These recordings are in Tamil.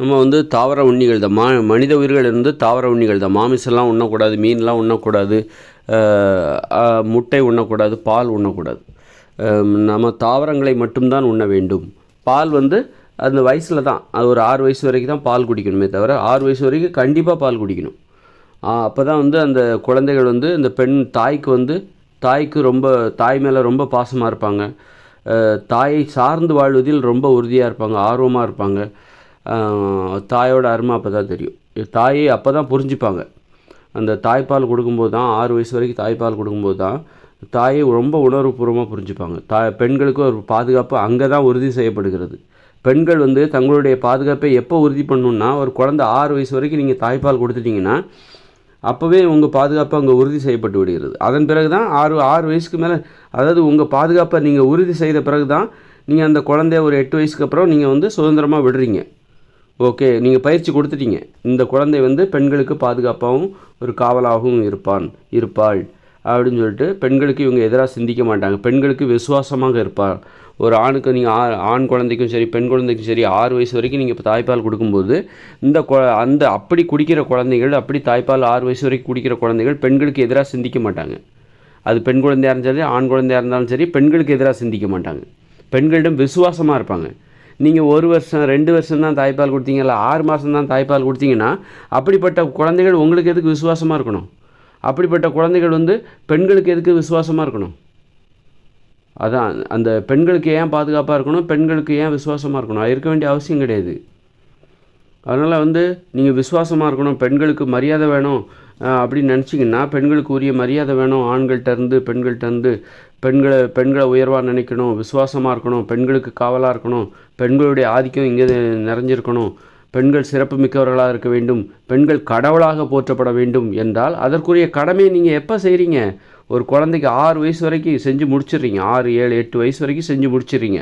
நம்ம வந்து தாவர உண்ணிகள் தான். மா மனித உயிர்கள் இருந்து தாவர உண்ணிகள் தான். மாமிசம்லாம் உண்ணக்கூடாது மீன்லாம் உண்ணக்கூடாது முட்டை உண்ணக்கூடாது பால் உண்ணக்கூடாது. நம்ம தாவரங்களை மட்டும்தான் உண்ண வேண்டும். பால் வந்து அந்த வயசில் தான். அது ஒரு ஆறு வயசு வரைக்கும் தான் பால் குடிக்கணுமே தவிர ஆறு வயசு வரைக்கும் கண்டிப்பாக பால் குடிக்கணும். அப்போ தான் வந்து அந்த குழந்தைகள் வந்து இந்த பெண் தாய்க்கு வந்து தாய்க்கு ரொம்ப தாய் மேலே ரொம்ப பாசமாக இருப்பாங்க. தாயை சார்ந்து வாழ்வதில் ரொம்ப உறுதியாக இருப்பாங்க ஆர்வமாக இருப்பாங்க. தாயோட அருமை அப்போ தான் தெரியும் தாயை அப்போ தான் புரிஞ்சுப்பாங்க. அந்த தாய்ப்பால் கொடுக்கும்போது தான் ஆறு வயசு வரைக்கும் தாய்ப்பால் கொடுக்கும்போது தான் தாயை ரொம்ப உணர்வுபூர்வமாக புரிஞ்சுப்பாங்க. தாய் பெண்களுக்கு ஒரு பாதுகாப்பு அங்கே தான் உறுதி செய்யப்படுகிறது. பெண்கள் வந்து தங்களுடைய பாதுகாப்பை எப்போ உறுதி பண்ணணும்னா ஒரு குழந்தை ஆறு வயசு வரைக்கும் நீங்கள் தாய்ப்பால் கொடுத்துட்டிங்கன்னா அப்போவே உங்கள் பாதுகாப்பு அங்கே உறுதி செய்யப்பட்டு விடுகிறது. அதன் பிறகு தான் ஆறு ஆறு வயசுக்கு மேலே அதாவது உங்கள் பாதுகாப்பை நீங்கள் உறுதி செய்த பிறகு தான் நீங்கள் அந்த குழந்தைய ஒரு எட்டு வயசுக்கு அப்புறம் நீங்கள் வந்து சுதந்திரமாக விடுறீங்க. ஓகே நீங்கள் பயிற்சி கொடுத்துட்டீங்க. இந்த குழந்தை வந்து பெண்களுக்கு பாதுகாப்பாகவும் ஒரு காவலாகவும் இருப்பான் இருப்பாள் அப்படின்னு சொல்லிட்டு பெண்களுக்கு இவங்க எதிராக சிந்திக்க மாட்டாங்க. பெண்களுக்கு விசுவாசமாக இருப்பாள். ஒரு ஆணுக்கு நீங்கள் ஆ ஆண் குழந்தைக்கும் சரி பெண் குழந்தைக்கும் சரி ஆறு வயசு வரைக்கும் நீங்கள் இப்போ தாய்ப்பால் கொடுக்கும்போது இந்த கொ அந்த அப்படி குடிக்கிற குழந்தைகள் அப்படி தாய்ப்பால் ஆறு வயசு வரைக்கும் குடிக்கிற குழந்தைகள் பெண்களுக்கு எதிராக சிந்திக்க மாட்டாங்க. அது பெண் குழந்தையாக இருந்தாலும் சரி ஆண் குழந்தையாக இருந்தாலும் சரி பெண்களுக்கு எதிராக சிந்திக்க மாட்டாங்க. பெண்களிடம் விசுவாசமாக இருப்பாங்க. நீங்கள் ஒரு வருஷம் ரெண்டு வருஷம் தான் தாய்ப்பால் கொடுத்தீங்கல்ல ஆறு மாதம் தான் தாய்ப்பால் கொடுத்தீங்கன்னா அப்படிப்பட்ட குழந்தைகள் உங்களுக்கு எதுக்கு விசுவாசமாக இருக்கணும்? அப்படிப்பட்ட குழந்தைகள் வந்து பெண்களுக்கு எதுக்கு விசுவாசமாக இருக்கணும்? அதான் அந்த பெண்களுக்கு ஏன் பாதுகாப்பாக இருக்கணும்? பெண்களுக்கு ஏன் விசுவாசமாக இருக்கணும்? அது இருக்க வேண்டிய அவசியம் கிடையாது. அதனால் வந்து நீங்கள் விசுவாசமாக இருக்கணும் பெண்களுக்கு மரியாதை வேணும் அப்படின்னு நினச்சிங்கன்னா பெண்களுக்கு உரிய மரியாதை வேணும். ஆண்கள்ட்ட இருந்து பெண்கள்கிட்ட இருந்து பெண்களை பெண்களை உயர்வாக நினைக்கணும். விசுவாசமாக இருக்கணும். பெண்களுக்கு காவலாக இருக்கணும். பெண்களுடைய ஆதிக்கம் இங்கே நிறைஞ்சிருக்கணும். பெண்கள் சிறப்பு மிக்கவர்களாக இருக்க வேண்டும். பெண்கள் கடவுளாக போற்றப்பட வேண்டும் என்றால் அதற்குரிய கடமையை நீங்கள் எப்போ செய்கிறீங்க ஒரு குழந்தைக்கு ஆறு வயசு வரைக்கும் செஞ்சு முடிச்சிடுறீங்க. ஆறு ஏழு எட்டு வயசு வரைக்கும் செஞ்சு முடிச்சிடுறீங்க.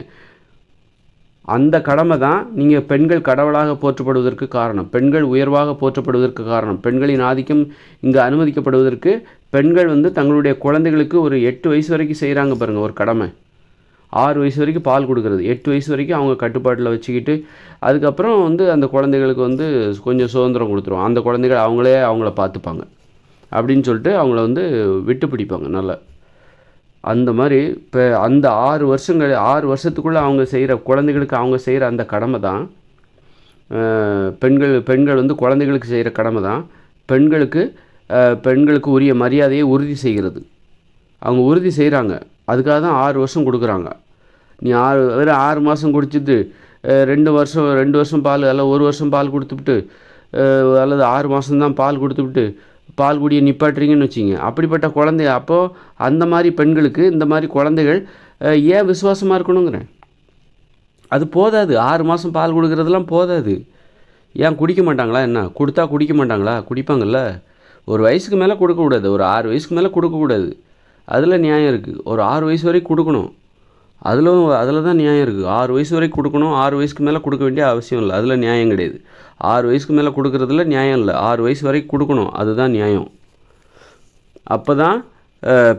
அந்த கடமை தான் நீங்கள் பெண்கள் கடவுளாக போற்றப்படுவதற்கு காரணம். பெண்கள் உயர்வாக போற்றப்படுவதற்கு காரணம். பெண்களின் ஆதிக்கம் இங்கே அனுமதிக்கப்படுவதற்கு பெண்கள் வந்து தங்களுடைய குழந்தைகளுக்கு ஒரு எட்டு வயசு வரைக்கும் செய்கிறாங்க பாருங்கள் ஒரு கடமை. ஆறு வயசு வரைக்கும் பால் கொடுக்கறது. எட்டு வயசு வரைக்கும் அவங்க கட்டுப்பாட்டில் வச்சுக்கிட்டு அதுக்கப்புறம் வந்து அந்த குழந்தைகளுக்கு வந்து கொஞ்சம் சுதந்திரம் கொடுத்துருவோம் அந்த குழந்தைகள் அவங்களே அவங்கள பார்த்துப்பாங்க. அப்படின்னு சொல்லிட்டு அவங்கள வந்து விட்டு பிடிப்பாங்க நல்லா. அந்த மாதிரி இப்போ அந்த ஆறு வருஷங்கள் ஆறு வருஷத்துக்குள்ளே அவங்க செய்கிற குழந்தைகளுக்கு அவங்க செய்கிற அந்த கடமை தான். பெண்கள் பெண்கள் வந்து குழந்தைகளுக்கு செய்கிற கடமை தான். பெண்களுக்கு பெண்களுக்கு உரிய மரியாதையை உறுதி செய்கிறது. அவங்க உறுதி செய்கிறாங்க அதுக்காக தான் ஆறு வருஷம் கொடுக்குறாங்க. நீ ஆறு வெறும் ஆறு மாதம் குடிச்சிட்டு ரெண்டு வருஷம் ரெண்டு வருஷம் பால் அல்ல ஒரு வருஷம் பால் கொடுத்துவிட்டு அல்லது ஆறு மாதம்தான் பால் கொடுத்துவிட்டு பால் குடியை நிப்பாட்டுறீங்கன்னு வச்சிங்க அப்படிப்பட்ட குழந்தை அப்போது அந்த மாதிரி பெண்களுக்கு இந்த மாதிரி குழந்தைகள் ஏன் விசுவாசமாக இருக்கணுங்கிறேன்? அது போதாது. ஆறு மாதம் பால் கொடுக்குறதெல்லாம் போதாது. ஏன் குடிக்க மாட்டாங்களா என்ன? கொடுத்தா குடிக்க மாட்டாங்களா? குடிப்பாங்கல்ல. ஒரு வயசுக்கு மேலே கொடுக்கக்கூடாது. ஒரு ஆறு வயசுக்கு மேலே கொடுக்கக்கூடாது. அதில் நியாயம் இருக்குது ஒரு ஆறு வயசு வரைக்கும் கொடுக்கணும். அதில் அதில் தான் நியாயம் இருக்குது. ஆறு வயசு வரைக்கும் கொடுக்கணும் ஆறு வயசுக்கு மேலே கொடுக்க வேண்டிய அவசியம் இல்லை. அதில் நியாயம் கிடையாது. ஆறு வயசுக்கு மேலே கொடுக்குறதுல நியாயம் இல்லை. ஆறு வயசு வரைக்கும் கொடுக்கணும் அதுதான் நியாயம். அப்போ தான்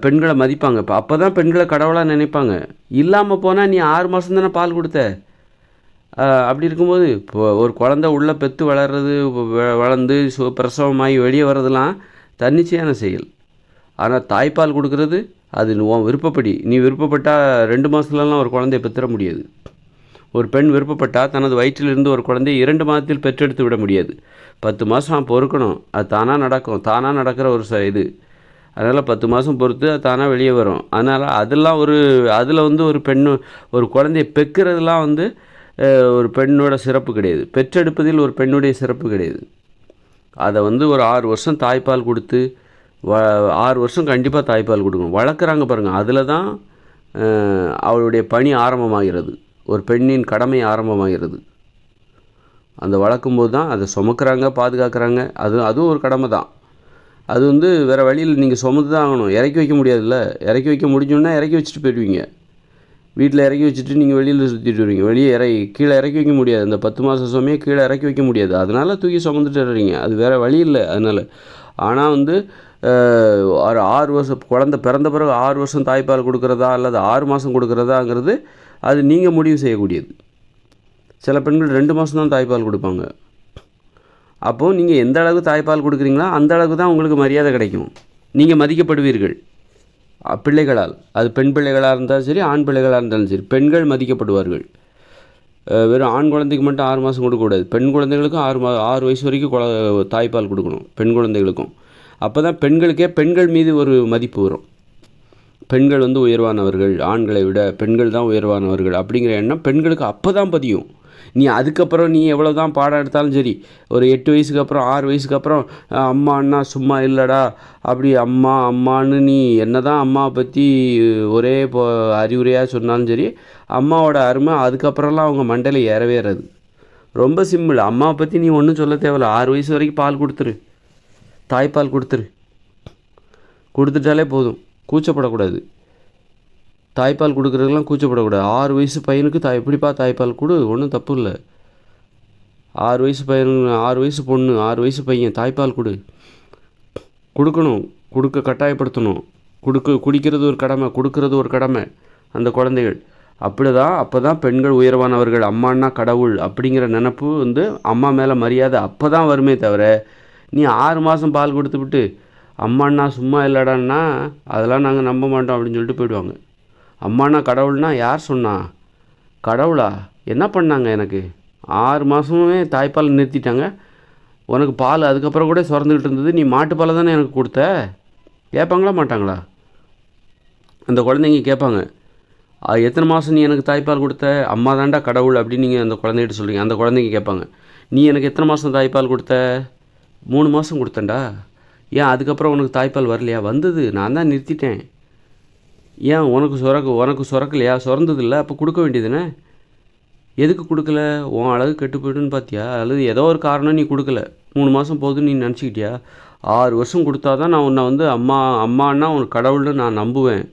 பெண்களை மதிப்பாங்க. இப்போ அப்போ தான் பெண்களை கடவுளாக நினைப்பாங்க. இல்லாமல் போனால் நீ ஆறு மாதம் தானே பால் கொடுத்த? அப்படி இருக்கும்போது இப்போ ஒரு குழந்த உள்ளே பெற்று வளர்றது வளர்ந்து சு பிரசவமாகி வெளியே வர்றதெல்லாம் தன்னிச்சையான செயல். ஆனால் தாய்ப்பால் கொடுக்கறது அது உன் விருப்பப்படி நீ விருப்பப்பட்டால் ரெண்டு மாதத்துலலாம் ஒரு குழந்தைய பெற்றுற முடியாது. ஒரு பெண் விருப்பப்பட்டால் தனது வயிற்றிலிருந்து ஒரு குழந்தையை இரண்டு மாதத்தில் பெற்றெடுத்து விட முடியாது. பத்து மாதம் பொறுக்கணும். அது தானாக நடக்கும். தானாக நடக்கிற ஒரு ச இது. அதனால் பத்து மாதம் பொறுத்து அது தானாக வெளியே வரும். அதனால் அதெல்லாம் ஒரு அதில் வந்து ஒரு பெண் ஒரு குழந்தைய பெக்கிறதுலாம் வந்து ஒரு பெண்ணோட சிறப்பு கிடையாது. பெற்றெடுப்பதில் ஒரு பெண்ணுடைய சிறப்பு கிடையாது. அதை வந்து ஒரு ஆறு வருஷம் தாய்ப்பால் கொடுத்து வ ஆறு வருஷம் கண்டிப்பாக தாய்ப்பால் கொடுக்கணும். வளர்க்குறாங்க பாருங்கள் அதில் தான் அவளுடைய பணி ஆரம்பமாகிறது. ஒரு பெண்ணின் கடமை ஆரம்பமாகிறது. அந்த வளர்க்கும் போது தான் அதை சுமக்கிறாங்க பாதுகாக்கிறாங்க. அது அதுவும் ஒரு கடமை தான் அது வந்து வேறு வழியில் நீங்கள் சுமந்து தான் ஆகணும். இறக்கி வைக்க முடியாதுல்ல. இறக்கி வைக்க முடிஞ்சோன்னா இறக்கி வச்சுட்டு போயிடுவீங்க. வீட்டில் இறக்கி வச்சுட்டு நீங்கள் வெளியில் சுற்றிட்டு வருவீங்க. வெளியே இறக்கி கீழே இறக்கி வைக்க முடியாது. அந்த பத்து மாதம் சுமையை கீழே இறக்கி வைக்க முடியாது. அதனால் தூக்கி சுமந்துட்டு வர்றீங்க. அது வேறு வழி இல்லை அதனால். ஆனால் வந்து ஒரு ஆறு வருஷம் குழந்த பிறந்த பிறகு ஆறு வருஷம் தாய்ப்பால் கொடுக்குறதா அல்லது ஆறு மாதம் கொடுக்குறதாங்கிறது அது நீங்கள் முடிவு செய்யக்கூடியது. சில பெண்கள் ரெண்டு மாதம் தான் தாய்ப்பால் கொடுப்பாங்க. அப்போது நீங்கள் எந்த அளவுக்கு தாய்ப்பால் கொடுக்குறீங்களோ அந்த அளவுக்கு தான் உங்களுக்கு மரியாதை கிடைக்கும். நீங்கள் மதிக்கப்படுவீர்கள். பிள்ளைகளால். அது பெண் பிள்ளைகளாக இருந்தாலும் சரி ஆண் பிள்ளைகளாக இருந்தாலும் சரி பெண்கள் மதிக்கப்படுவார்கள். வெறும் ஆண் குழந்தைக்கு மட்டும் ஆறு மாதம் கொடுக்கக்கூடாது பெண் குழந்தைகளுக்கும் ஆறு மா ஆறு வயசு வரைக்கும் குழ தாய்ப்பால் கொடுக்கணும். பெண் குழந்தைகளுக்கும். அப்போ தான் பெண்களுக்கே பெண்கள் மீது ஒரு மதிப்பு வரும். பெண்கள் வந்து உயர்வானவர்கள் ஆண்களை விட பெண்கள் தான் உயர்வானவர்கள் அப்படிங்கிற எண்ணம் பெண்களுக்கு அப்போ தான் பதியும். நீ அதுக்கப்புறம் நீ எவ்வளோ தான் பாடம் எடுத்தாலும் சரி ஒரு எட்டு வயசுக்கு அப்புறம் ஆறு வயசுக்கு அப்புறம் அம்மா அண்ணா சும்மா இல்லைடா அப்படி அம்மா அம்மான்னு நீ என்ன தான் அம்மாவை பற்றி ஒரே இப்போ அறிவுரையாக சொன்னாலும் சரி அம்மாவோட அருமை அதுக்கப்புறம்லாம் அவங்க மண்டையில் ஏறவேறது ரொம்ப சிம்பிள். அம்மாவை பற்றி நீ ஒன்றும் சொல்ல தேவையில்ல. ஆறு வயசு வரைக்கும் பால் கொடுத்துரு. தாய்ப்பால் கொடுத்துரு. கொடுத்துட்டாலே போதும். கூச்சப்படக்கூடாது. தாய்ப்பால் கொடுக்குறதுலாம் கூச்சப்படக்கூடாது. ஆறு வயசு பையனுக்கு தாய் எப்படிப்பா தாய்ப்பால் கொடு? ஒன்றும் தப்பு இல்லை ஆறு வயசு பையன் ஆறு வயசு பொண்ணு ஆறு வயசு பையன் தாய்ப்பால் கொடு. கொடுக்கணும். கொடுக்க கட்டாயப்படுத்தணும். கொடுக்க குடிக்கிறது ஒரு கடமை கொடுக்கறது ஒரு கடமை அந்த குழந்தைகள். அப்படி தான் அப்போ தான் பெண்கள் உயர்வானவர்கள். அம்மான்னா கடவுள் அப்படிங்கிற நினப்பு வந்து அம்மா மேலே மரியாதை அப்போ தான் வருமே தவிர நீ ஆறு மாதம் பால் கொடுத்துவிட்டு அம்மாண்ணா சும்மா இல்லைடான்னா அதெல்லாம் நாங்கள் நம்ப மாட்டோம் அப்படின்னு சொல்லிட்டு போயிடுவாங்க. அம்மாண்ணா கடவுள்னா யார் சொன்னா? கடவுளா? என்ன பண்ணாங்க எனக்கு? ஆறு மாதமுமே தாய்ப்பால் நிறுத்திட்டாங்க. உனக்கு பால் அதுக்கப்புறம் கூட சுரந்துக்கிட்டு இருந்தது நீ மாட்டுப்பாலை தானே எனக்கு கொடுத்த? கேட்பாங்களா மாட்டாங்களா? அந்த குழந்தைங்க கேட்பாங்க. எத்தனை மாதம் நீ எனக்கு தாய்ப்பால் கொடுத்த? அம்மா தாண்டா கடவுள் அப்படின்னு நீங்கள் அந்த குழந்தைகிட்ட சொல்கிறீங்க அந்த குழந்தைங்க கேட்பாங்க. நீ எனக்கு எத்தனை மாதம் தாய்ப்பால் கொடுத்த? மூணு மாதம் கொடுத்தேன்டா. ஏன் அதுக்கப்புறம் உனக்கு தாய்ப்பால் வரலையா? வந்தது. நான் தான் நிறுத்திட்டேன். ஏன் உனக்கு சுரக்கு உனக்கு சுரக்கலையா? சுரந்தது இல்லை அப்போ கொடுக்க வேண்டியதுனே எதுக்கு கொடுக்கல? உன் அழகு கெட்டு போய்டுன்னு பார்த்தியா அல்லது ஏதோ ஒரு காரணம் நீ கொடுக்கல. மூணு மாதம் போதுன்னு நீ நினச்சிக்கிட்டியா? ஆறு வருஷம் கொடுத்தா தான் நான் உன்னை வந்து அம்மா அம்மானா உனக்கு கடவுள்னு நான் நம்புவேன்.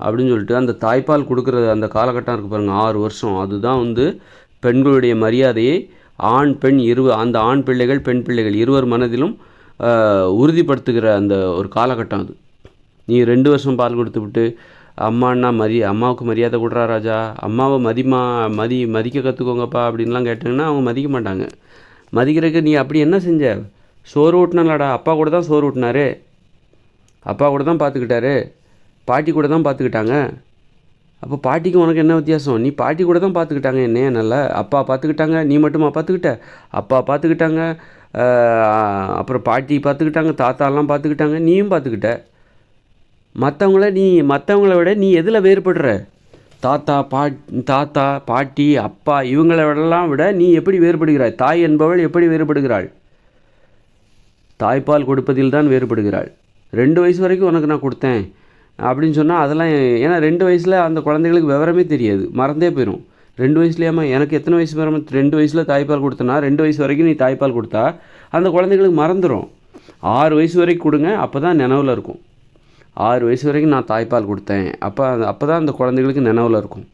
அப்படின்னு சொல்லிட்டு அந்த தாய்ப்பால் கொடுக்குற அந்த காலகட்டம் இருக்குது பாருங்கள் ஆறு வருஷம். அதுதான் வந்து பெண்களுடைய மரியாதையை ஆண் பெண் இரு அந்த ஆண் பிள்ளைகள் பெண் பிள்ளைகள் இருவர் மனதிலும் உறுதிப்படுத்துகிற அந்த ஒரு காலகட்டம் அது. நீ ரெண்டு வருஷம் பால் கொடுத்து விட்டு அம்மான்னா மதி அம்மாவுக்கு மரியாதை கொடுறா ராஜா அம்மாவை மதிமா மதி மதிக்க கற்றுக்கோங்கப்பா அப்படின்லாம் கேட்டாங்கன்னா அவங்க மதிக்க மாட்டாங்க. மதிக்கிறதுக்கு நீ அப்படி என்ன செஞ்ச? சோறு ஊட்டினலாடா அப்பா கூட தான் சோறு ஊட்டினாரு. அப்பா கூட தான் பார்த்துக்கிட்டாரு. பாட்டி கூட தான் பார்த்துக்கிட்டாங்க. அப்போ பாட்டிக்கு உனக்கு என்ன வித்தியாசம்? நீ பாட்டி கூட தான் பார்த்துக்கிட்டாங்க என்னைய நல்லா. அப்பா பார்த்துக்கிட்டாங்க நீ மட்டுமா பார்த்துக்கிட்ட அப்பா பார்த்துக்கிட்டாங்க அப்புறம் பாட்டி பார்த்துக்கிட்டாங்க தாத்தாலாம் பார்த்துக்கிட்டாங்க நீயும் பார்த்துக்கிட்ட மற்றவங்கள நீ மற்றவங்கள விட நீ எதில் வேறுபடுற? தாத்தா பாட் தாத்தா பாட்டி அப்பா இவங்கள விடலாம் விட நீ எப்படி வேறுபடுகிறாய்? தாய் என்பவள் எப்படி வேறுபடுகிறாள்? தாய்ப்பால் கொடுப்பதில் தான் வேறுபடுகிறாள். ரெண்டு வயசு வரைக்கும் உனக்கு நான் கொடுத்தேன். அப்படின்னு சொன்னால் அதெல்லாம் ஏன்னா ரெண்டு வயசில் அந்த குழந்தைகளுக்கு விவரமே தெரியாது. மறந்தே போயிடும் ரெண்டு வயசுலையாம்மா எனக்கு எத்தனை வயசு வரமா ரெண்டு வயசில் தாய்ப்பால் கொடுத்தனா ரெண்டு வயசு வரைக்கும் நீ தாய்ப்பால் கொடுத்தா அந்த குழந்தைகளுக்கு மறந்துடும் ஆறு வயசு வரைக்கும் கொடுங்க அப்போ தான் நினவில் இருக்கும். ஆறு வயசு வரைக்கும் நான் தாய்ப்பால் கொடுத்தேன். அப்போ அப்போ தான் அந்த குழந்தைகளுக்கு நினவில் இருக்கும்.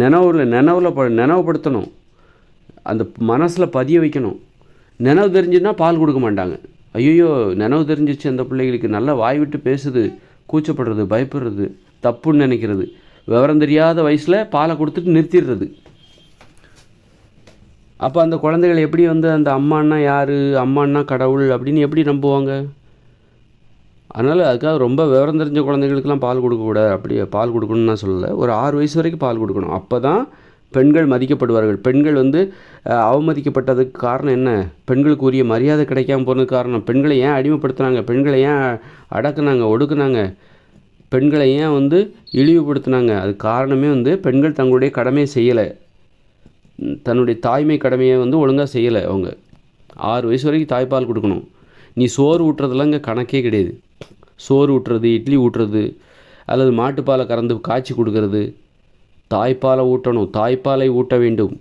நினவில் நினவில் ப நினவுப்படுத்தணும் அந்த மனசில் பதிய வைக்கணும். நினவு தெரிஞ்சுன்னா பால் கொடுக்க மாட்டாங்க. ஐயோ நினவு தெரிஞ்சிச்சு அந்த பிள்ளைகளுக்கு. நல்லா வாய் விட்டு பேசுது. கூச்சப்படுறது பயப்படுறது தப்புன்னு நினைக்கிறது. விவரம் தெரியாத வயசில் பாலை கொடுத்துட்டு நிறுத்திடுறது. அப்போ அந்த குழந்தைகள் எப்படி வந்து அந்த அம்மான்னா யார் அம்மான்னா கடவுள் அப்படின்னு எப்படி நம்புவாங்க? அதனால் அதுக்காக ரொம்ப விவரம் தெரிஞ்ச குழந்தைகளுக்கெல்லாம் பால் கொடுக்கக்கூடாது. அப்படி பால் கொடுக்கணும்னு நான் சொல்லலை. ஒரு ஆறு வயசு வரைக்கும் பால் கொடுக்கணும். அப்போ தான் பெண்கள் மதிக்கப்படுவார்கள். பெண்கள் வந்து அவமதிக்கப்பட்டதுக்கு காரணம் என்ன? பெண்களுக்கு உரிய மரியாதை கிடைக்காம போனதுக்கு காரணம் பெண்களை ஏன் அடிமைப்படுத்துனாங்க? பெண்களை ஏன் அடக்குனாங்க? ஒடுக்குனாங்க? பெண்களை ஏன் வந்து இழிவுபடுத்தினாங்க? அது காரணமே வந்து பெண்கள் தங்களுடைய கடமையை செய்யலை. தன்னுடைய தாய்மை கடமையை வந்து ஒழுங்காக செய்யலை அவங்க. ஆறு வயசு வரைக்கும் தாய்ப்பால் கொடுக்கணும். நீ சோறு ஊட்டுறதுலாம் இங்கே கணக்கே கிடையாது. சோறு ஊட்டுறது இட்லி ஊட்டுறது அல்லது மாட்டுப்பாலை கறந்து காய்ச்சி கொடுக்கறது தாய்ப்பாலை ஊட்டணும். தாய்ப்பாலை ஊட்ட வேண்டும்.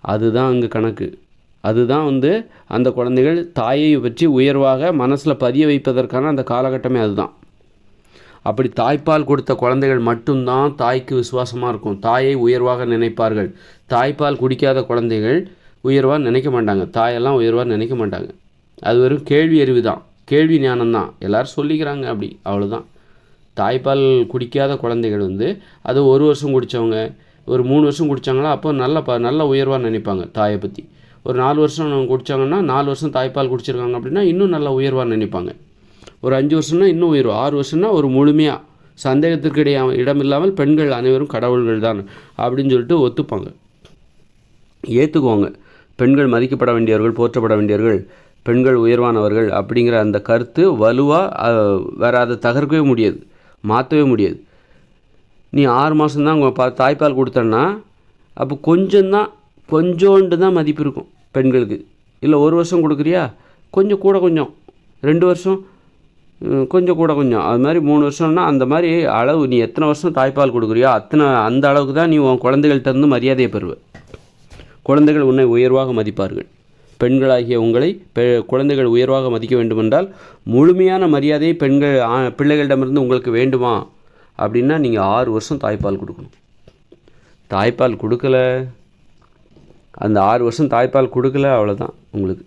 அதுதான் அங்கே கணக்கு. அதுதான் வந்து அந்த குழந்தைகள் தாயை பற்றி உயர்வாக மனசில் பதிய வைப்பதற்கான அந்த காலகட்டமே அதுதான். அப்படி தாய்ப்பால் கொடுத்த குழந்தைகள் மட்டும்தான் தாய்க்கு விசுவாசமாக இருக்கும். தாயை உயர்வாக நினைப்பார்கள். தாய்ப்பால் குடிக்காத குழந்தைகள் உயர்வாக நினைக்க மாட்டாங்க. தாயெல்லாம் உயர்வாக நினைக்க மாட்டாங்க. அது வெறும் கேள்வி அறிவு தான் கேள்வி ஞானம் தான் எல்லோரும் சொல்லிக்கிறாங்க அப்படி. அவ்வளோதான் தாய்ப்பால் குடிக்காத குழந்தைகள் வந்து அது ஒரு வருஷம் குடித்தவங்க ஒரு மூணு வருஷம் குடித்தாங்களா அப்போ நல்ல ப நல்ல உயர்வாக நினைப்பாங்க தாயை பற்றி ஒரு நாலு வருஷம் குடித்தாங்கன்னா நாலு வருஷம் தாய்ப்பால் குடிச்சிருக்காங்க அப்படின்னா இன்னும் நல்லா உயர்வாக நினைப்பாங்க. ஒரு அஞ்சு வருஷம்னா இன்னும் உயர்வு ஆறு வருஷம்னா ஒரு முழுமையாக சந்தேகத்திற்கு இடைய இடமில்லாமல் பெண்கள் அனைவரும் கடவுள்கள் தான் அப்படின்னு சொல்லிட்டு ஒத்துப்பாங்க. ஏற்றுக்குவாங்க பெண்கள் மதிக்கப்பட வேண்டியவர்கள் போற்றப்பட வேண்டியவர்கள் பெண்கள் உயர்வானவர்கள் அப்படிங்கிற அந்த கருத்து வலுவாக வேறு அதை தகர்க்கவே முடியாது. மாற்றவே முடியாது. நீ ஆறு மாதம்தான் உங்கள் பா தாய்ப்பால் கொடுத்தன்னா அப்போ கொஞ்சம்தான் கொஞ்சோண்டு தான் மதிப்பு இருக்கும் பெண்களுக்கு. இல்லை ஒரு வருஷம் கொடுக்குறியா? கொஞ்சம் கூட கொஞ்சம். ரெண்டு வருஷம் கொஞ்சம் கூட கொஞ்சம். அது மாதிரி மூணு வருஷம்னா அந்த மாதிரி அளவு நீ எத்தனை வருஷம் தாய்ப்பால் கொடுக்குறியோ அத்தனை அந்த அளவுக்கு தான் நீ உன் குழந்தைகள்கிட்ட இருந்து மரியாதையை பெறுவ. குழந்தைகள் உன்னை உயர்வாக மதிப்பார்கள். பெண்களாகிய உங்களை பெ குழந்தைகள் உயர்வாக மதிக்க வேண்டுமென்றால் முழுமையான மரியாதையை பெண்கள் ஆ- பிள்ளைகளிடமிருந்து உங்களுக்கு வேண்டுமா? அப்படின்னா நீங்கள் ஆறு வருஷம் தாய்ப்பால் கொடுக்கணும். தாய்ப்பால் கொடுக்கல. அந்த ஆறு வருஷம் தாய்ப்பால் கொடுக்கல அவ்வளோதான் உங்களுக்கு.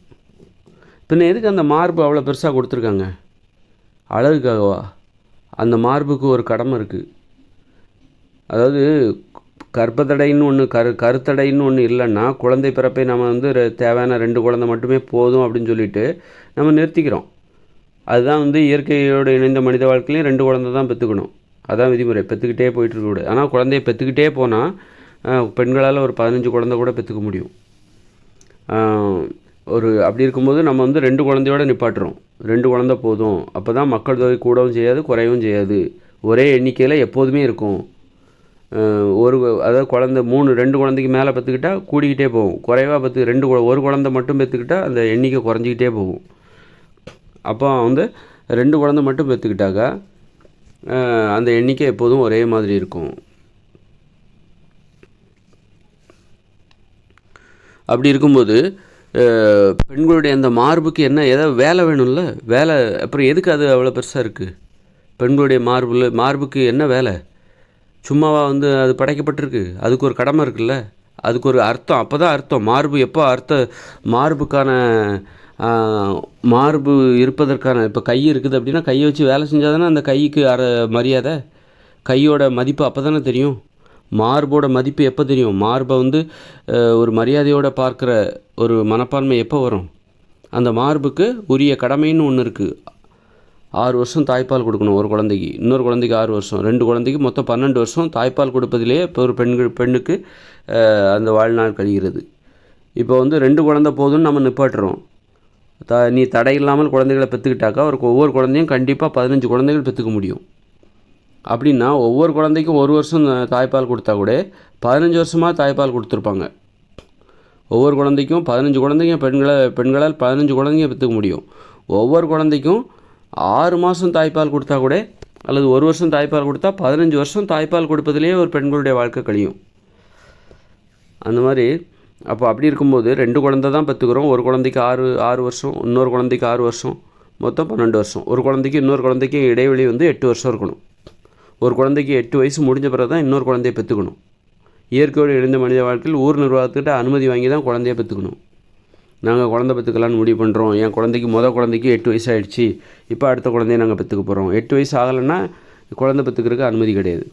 பின்ன எதுக்கு அந்த மார்பு அவ்வளோ பெருசாக கொடுத்துருக்காங்க? அழகுக்காகவா? அந்த மார்புக்கு ஒரு கடமை இருக்குது அதாவது கர்ப்பத்தடைன்னு ஒன்று கரு கருத்தடைன்னு ஒன்று இல்லைன்னா குழந்தை பிறப்பை நம்ம வந்து தேவையான ரெண்டு குழந்தை மட்டுமே போதும் அப்படின்னு சொல்லிட்டு நம்ம நிறுத்திக்கிறோம். அதுதான் வந்து இயற்கையோடு இணைந்த மனித வாழ்க்கையிலையும் ரெண்டு குழந்தை தான் பெற்றுக்கணும் அதான் விதிமுறை. பெற்றுக்கிட்டே போயிட்டு இருக்கக்கூடாது ஆனால் குழந்தைய பெற்றுக்கிட்டே போனால் பெண்களால் ஒரு பதினஞ்சு குழந்தை கூட பெற்றுக்க முடியும். ஒரு அப்படி இருக்கும்போது நம்ம வந்து ரெண்டு குழந்தையோட நிப்பாட்டுறோம். ரெண்டு குழந்தை போதும். அப்போ தான் மக்கள் தொகை கூடவும் செய்யாது குறையவும் செய்யாது. ஒரே எண்ணிக்கையில் எப்போதுமே இருக்கும். ஒரு அதாவது குழந்தை மூணு ரெண்டு குழந்தைக்கு மேலே பெற்றுக்கிட்டா கூடிக்கிட்டே போகும். குறைவாக பெற்று ரெண்டு ஒரு குழந்தை மட்டும் பெற்றுக்கிட்டா அந்த எண்ணிக்கை குறைஞ்சிக்கிட்டே போகும். அப்போ வந்து ரெண்டு குழந்தை மட்டும் பெற்றுக்கிட்டாக்கா அந்த எண்ணிக்கை எப்போதும் ஒரே மாதிரி இருக்கும். அப்படி இருக்கும்போது பெண்களுடைய அந்த மார்புக்கு என்ன ஏதாவது வேலை வேணும்ல? வேலை அப்புறம் எதுக்கு அது அவ்வளோ பெருசாக இருக்குது பெண்களுடைய மார்பில் மார்புக்கு என்ன வேலை? சும்மாவா வந்து அது படைக்கப்பட்டிருக்கு. அதுக்கு ஒரு கடமை இருக்குல்ல. அதுக்கு ஒரு அர்த்தம். அப்போ தான் அர்த்தம். மார்பு எப்போ அர்த்த மார்புக்கான மார்பு இருப்பதற்கான இப்போ கை இருக்குது அப்படின்னா கையை வச்சு வேலை செஞ்சால் தானே அந்த கைக்கு அர மரியாதை? கையோட மதிப்பு அப்போ தானே தெரியும்? மார்போட மதிப்பு எப்போ தெரியும்? மார்பை வந்து ஒரு மரியாதையோடு பார்க்குற ஒரு மனப்பான்மை எப்போ வரும்? அந்த மார்புக்கு உரிய கடமைன்னு ஒன்று இருக்குது ஆறு வருஷம் தாய்ப்பால் கொடுக்கணும் ஒரு குழந்தைக்கு. இன்னொரு குழந்தைக்கு ஆறு வருஷம். ரெண்டு குழந்தைக்கு மொத்தம் பன்னெண்டு வருஷம் தாய்ப்பால் கொடுப்பதிலே இப்போ ஒரு பெண்கள் பெண்ணுக்கு அந்த வாழ்நாள் கழிகிறது. இப்போ வந்து ரெண்டு குழந்தை போதும்னு நம்ம நிப்பாட்டுறோம். த நீ தடை இல்லாமல் குழந்தைகளை பெற்றுக்கிட்டாக்கா ஒரு ஒவ்வொரு குழந்தையும் கண்டிப்பாக பதினஞ்சு குழந்தைகள் பெற்றுக்க முடியும். அப்படின்னா ஒவ்வொரு குழந்தைக்கும் ஒரு வருஷம் தாய்ப்பால் கொடுத்தா கூட பதினஞ்சு வருஷமாக தாய்ப்பால் கொடுத்துருப்பாங்க. ஒவ்வொரு குழந்தைக்கும் பதினஞ்சு குழந்தைங்க பெண்களை பெண்களால் பதினஞ்சு குழந்தைங்க பெற்றுக்க முடியும். ஒவ்வொரு குழந்தைக்கும் ஆறு மாதம் தாய்ப்பால் கொடுத்தா கூட அல்லது ஒரு வருஷம் தாய்ப்பால் கொடுத்தா பதினஞ்சு வருஷம் தாய்ப்பால் கொடுப்பதிலேயே ஒரு பெண்களுடைய வாழ்க்கை கழியும். அந்த மாதிரி அப்போ அப்படி இருக்கும்போது ரெண்டு குழந்தை தான் பெற்றுக்கிறோம் ஒரு குழந்தைக்கு ஆறு ஆறு வருஷம் இன்னொரு குழந்தைக்கு ஆறு வருஷம் மொத்தம் பன்னெண்டு வருஷம். ஒரு குழந்தைக்கு இன்னொரு குழந்தைக்கு இடைவெளி வந்து எட்டு வருஷம் இருக்கணும். ஒரு குழந்தைக்கு எட்டு வயசு முடிஞ்ச பிறகு தான் இன்னொரு குழந்தைய பெற்றுக்கணும் இயற்கையோடு எழுந்த மனித வாழ்க்கையில் ஊர் நிர்வாகத்துக்கிட்ட அனுமதி வாங்கி தான் குழந்தைய பெற்றுக்கணும் நாங்கள் குழந்தை பெற்றுக்கலான்னு முடிவு பண்ணுறோம் என் குழந்தைக்கு மொதல் குழந்தைக்கு எட்டு வயசு ஆகிடுச்சி இப்போ அடுத்த குழந்தைய நாங்கள் பெற்றுக்க போகிறோம் எட்டு வயசு ஆகலைன்னா குழந்தை பெற்றுக்கிறதுக்கு அனுமதி கிடையாது.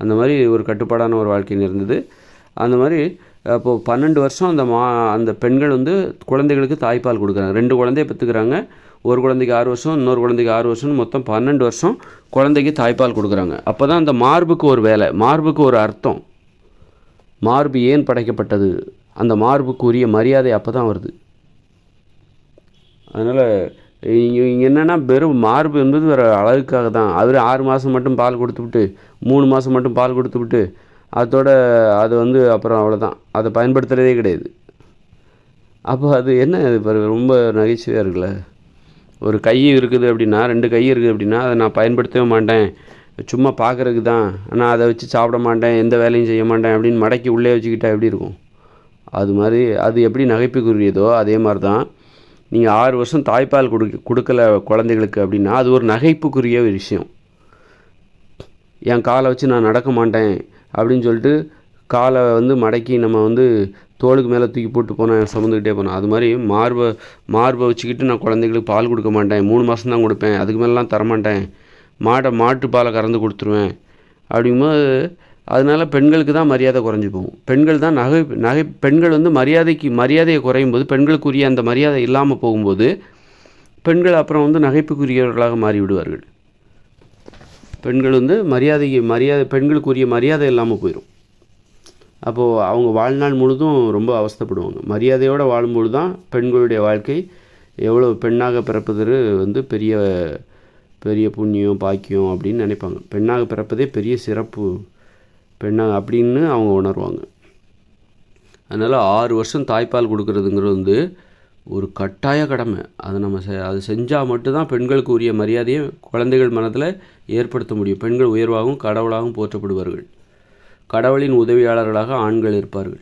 அந்த மாதிரி ஒரு கட்டுப்பாடான ஒரு வாழ்க்கையில் இருந்தது. அந்த மாதிரி அப்போது பன்னெண்டு வருஷம் அந்த மா அந்த பெண்கள் வந்து குழந்தைகளுக்கு தாய்ப்பால் கொடுக்குறாங்க. ரெண்டு குழந்தைய பெற்றுக்கிறாங்க. ஒரு குழந்தைக்கு ஆறு வருஷம் இன்னொரு குழந்தைக்கு ஆறு வருஷம் மொத்தம் பன்னெண்டு வருஷம் குழந்தைக்கு தாய்ப்பால் கொடுக்குறாங்க. அப்போ தான் அந்த மார்புக்கு ஒரு வேலை மார்புக்கு ஒரு அர்த்தம். மார்பு ஏன் படைக்கப்பட்டது? அந்த மார்புக்கு உரிய மரியாதை அப்போ தான் வருது. அதனால் இங்கே இங்கே என்னென்னா வெறும் மார்பு என்பது வேறு அழகுக்காக தான். அவர் ஆறு மாதம் மட்டும் பால் கொடுத்துவிட்டு மூணு மாதம் மட்டும் பால் கொடுத்துவிட்டு அதோட அது வந்து அப்புறம் அவ்வளோதான் அதை பயன்படுத்துகிறதே கிடையாது. அப்போ அது என்ன? இது ரொம்ப நகைச்சுவையாக இருக்குல்ல. ஒரு கை இருக்குது அப்படின்னா ரெண்டு கை இருக்குது அப்படின்னா அதை நான் பயன்படுத்தவே மாட்டேன். சும்மா பார்க்குறதுக்கு தான் ஆனால் அதை வச்சு சாப்பிட மாட்டேன். எந்த வேலையும் செய்ய மாட்டேன் அப்படின்னு மடக்கி உள்ளே வச்சுக்கிட்டா எப்படி இருக்கும்? அது மாதிரி அது எப்படி நகைப்புக்குரியதோ அதே மாதிரி தான் நீங்கள் ஆறு வருஷம் தாய்ப்பால் கொடுக்க கொடுக்கல குழந்தைகளுக்கு அப்படின்னா அது ஒரு நகைப்புக்குரிய ஒரு விஷயம். என் காலை வச்சு நான் நடக்க மாட்டேன் அப்படின்னு சொல்லிட்டு காலை வந்து மடக்கி நம்ம வந்து தோளுக்கு மேலே தூக்கி போட்டு போனேன் சுமந்துக்கிட்டே போனேன் அது மாதிரி மார்பை மார்பை வச்சுக்கிட்டு நான் குழந்தைகளுக்கு பால் கொடுக்க மாட்டேன். மூணு மாதம் தான் கொடுப்பேன். அதுக்கு மேலாம் தரமாட்டேன். மாட்டை மாட்டு பாலை கறந்து கொடுத்துருவேன். அப்படிங்கும்போது அதனால் பெண்களுக்கு தான் மரியாதை குறைஞ்சி போகும். பெண்கள் தான் நகை நகை பெண்கள் வந்து மரியாதைக்கு மரியாதையை குறையும் போது பெண்களுக்குரிய அந்த மரியாதை இல்லாமல் போகும்போது பெண்கள் அப்புறம் வந்து நகைப்புக்குரியவர்களாக மாறிவிடுவார்கள். பெண்கள் வந்து மரியாதைக்கு மரியாதை பெண்களுக்குரிய மரியாதை இல்லாமல் போயிடும் அப்போது அவங்க வாழ்நாள் முழுதும் ரொம்ப அவஸ்தைப்படுவாங்க. மரியாதையோடு வாழும்பொழுது தான் பெண்களுடைய வாழ்க்கை எவ்வளோ பெண்ணாக பிறப்பது வந்து பெரிய பெரிய புண்ணியம் பாக்கியம் அப்படின்னு நினைப்பாங்க. பெண்ணாக பிறப்பதே பெரிய சிறப்பு பெண்ணாக அப்படின்னு அவங்க உணர்வாங்க. அதனால் ஆறு வருஷம் தாய்ப்பால் கொடுக்குறதுங்கிறது வந்து ஒரு கட்டாய கடமை. அதை நம்ம செ அது செஞ்சால் மட்டும்தான் பெண்களுக்கு உரிய மரியாதையை குழந்தைகள் மனதில் ஏற்படுத்த முடியும். பெண்கள் உயர்வாகவும் கடவுளாகவும் போற்றப்படுவார்கள். கடவுளின் உதவியாளர்களாக ஆண்கள் இருப்பார்கள்.